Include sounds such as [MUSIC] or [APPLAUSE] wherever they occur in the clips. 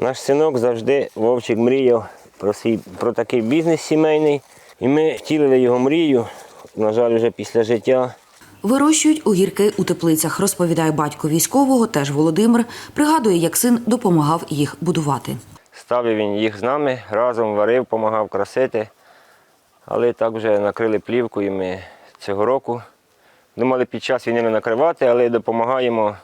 Наш синок завжди Вовчик мріяв про, свій, про такий бізнес сімейний. І ми втілили його мрію. На жаль, вже після життя. Вирощують огірки у теплицях, розповідає батько військового, теж Володимир. Пригадує, як син допомагав їх будувати. Ставив він їх з нами, разом варив, допомагав красити. Але так вже накрили плівкою ми цього року. Думали під час війни не накривати, але допомагаємо,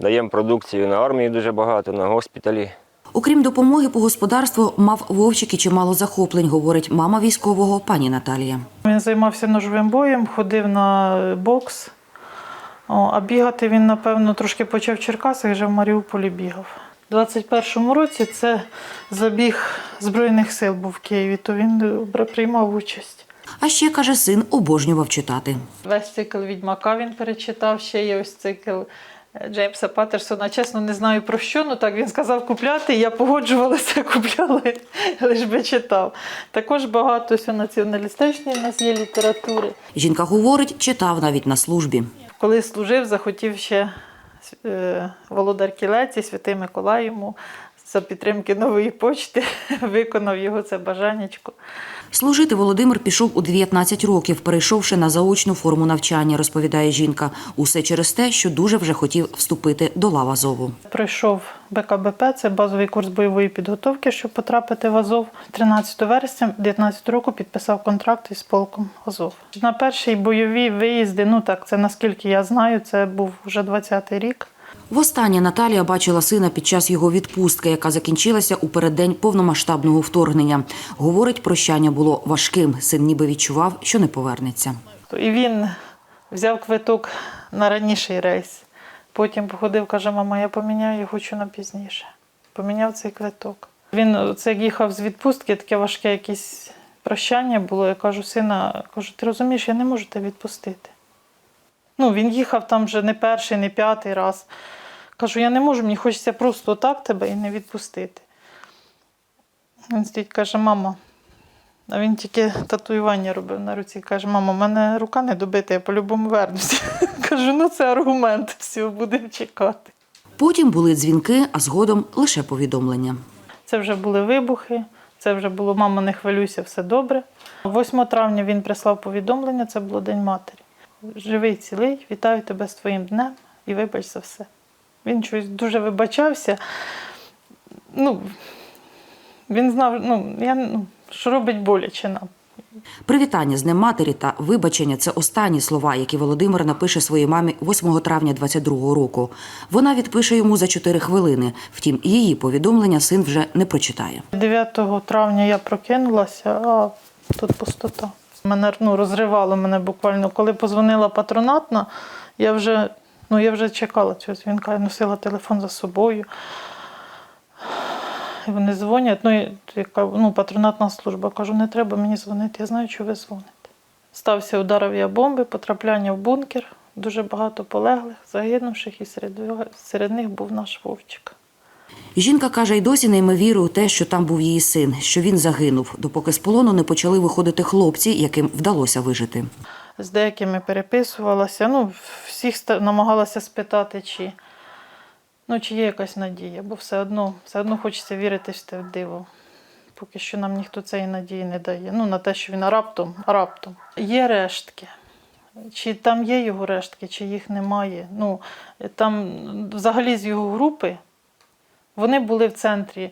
даємо продукцію на армію дуже багато, на госпіталі. Окрім допомоги по господарству, мав Вовчик і чимало захоплень, говорить мама військового пані Наталія. Він займався ножовим боєм, ходив на бокс. А бігати він, напевно, трошки почав в Черкасах, вже в Маріуполі бігав. У 21-му році це забіг Збройних сил був в Києві, то він е, приймав участь. А ще каже, син обожнював читати. Весь цикл Відьмака він перечитав, ще є ось цикл Джеймса Паттерсона. Чесно, не знаю про що, ну так він сказав купляти, і я погоджувалася, [LAUGHS] купляли, лиш би читав. Також багато все націоналістичної в нас є літератури. Жінка говорить, читав навіть на службі. Коли служив, захотів ще е, Володар Кілець і Святий Миколай йому за підтримки нової почти [LAUGHS] виконав його це бажаннячко. Служити Володимир пішов у 19 років, перейшовши на заочну форму навчання, розповідає жінка. Усе через те, що дуже вже хотів вступити до лав Азову. Пройшов БКБП, це базовий курс бойової підготовки, щоб потрапити в Азов. 13 вересня 19 року підписав контракт із полком Азов. На перші бойові виїзди, ну так, це наскільки я знаю, це був вже 20-й рік. Востаннє Наталія бачила сина під час його відпустки, яка закінчилася у переддень повномасштабного вторгнення. Говорить, прощання було важким. Син ніби відчував, що не повернеться. І він взяв квиток на раніший рейс. Потім походив, каже, мама, я поміняю, я хочу на пізніше. Поміняв цей квиток. Він це як їхав з відпустки, таке важке якесь прощання було. Я кажу, сина, кажу, ти розумієш, я не можу тебе відпустити. Ну, він їхав там вже не перший, не п'ятий раз. Кажу, я не можу, мені хочеться просто так тебе і не відпустити. Він стоїть, каже, мама, а він тільки татуювання робив на руці. Каже, мама, в мене рука не добита, я по-любому вернуся. [LAUGHS] Кажу, ну це аргумент, все, будемо чекати. Потім були дзвінки, а згодом лише повідомлення. Це вже були вибухи, це вже було мама, не хвилюйся, все добре. 8 травня він прислав повідомлення, це було День матері. Живий цілий, вітаю тебе з твоїм днем і вибач за все. Він щось дуже вибачався. Ну, він знав, ну, я, ну, що робить боляче нам. Привітання з Днем матері та вибачення це останні слова, які Володимир напише своїй мамі 8 травня 22-го року. Вона відпише йому за 4 хвилини. Втім, її повідомлення син вже не прочитає. 9 травня я прокинулася, а тут пустота. Мене ну, розривало мене буквально. Коли позвонила патронатна, я вже, ну, я вже чекала цього дзвінка, я носила телефон за собою. І вони дзвонять. Ну, яка, ну, патронатна служба. Кажу, не треба мені дзвонити, я знаю, що ви дзвоните. Стався удар авіабомби, потрапляння в бункер, дуже багато полеглих, загинувших, і серед, серед них був наш Вовчик. Жінка каже, й досі не віри у те, що там був її син, що він загинув, допоки з полону не почали виходити хлопці, яким вдалося вижити. з деякими переписувалася. Ну, всіх намагалася спитати, чи, ну, чи є якась надія, бо все одно, все одно хочеться вірити в те диво. Поки що нам ніхто цієї надії не дає. Ну, на те, що він раптом, раптом. Є рештки. Чи там є його рештки, чи їх немає. Ну, там взагалі з його групи вони були в центрі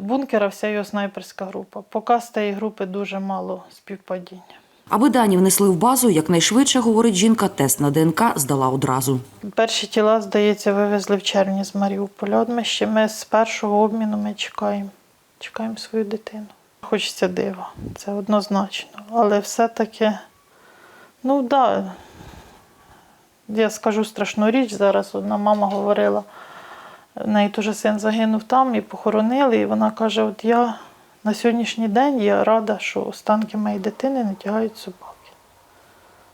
бункера, вся його снайперська група. Поки з тієї групи дуже мало співпадіння. Аби дані внесли в базу, якнайшвидше, говорить жінка, тест на ДНК здала одразу. Перші тіла, здається, вивезли в червні з Маріуполя. От ми ще ми з першого обміну ми чекаємо. Чекаємо свою дитину. Хочеться дива, це однозначно. Але все-таки, ну так, да, я скажу страшну річ. Зараз одна мама говорила, в неї теж син загинув там і похоронили. І вона каже: от я на сьогоднішній день я рада, що останки моєї дитини не тягають собаки.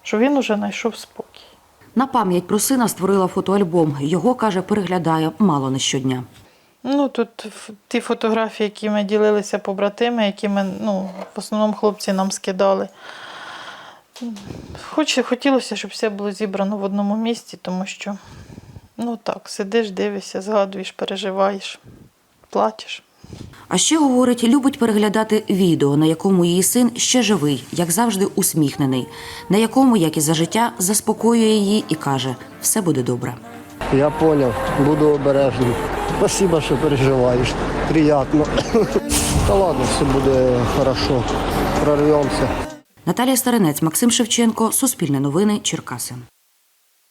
Що він уже знайшов спокій. На пам'ять про сина створила фотоальбом. Його, каже, переглядає мало не щодня. Ну, тут ті фотографії, які ми ділилися побратими, які ми, ну, в основному хлопці нам скидали. Хоч, хотілося, щоб все було зібрано в одному місці, тому що, ну так, сидиш, дивишся, згадуєш, переживаєш. плачеш. А ще говорить, любить переглядати відео, на якому її син ще живий, як завжди, усміхнений, на якому, як і за життя, заспокоює її і каже: все буде добре. Я понял, буду обережним. Спасибо, що переживаєш. Приятно. Та ладно, все буде хорошо. Прорвемося. Наталія Старинець, Максим Шевченко, Суспільне новини, Черкаси.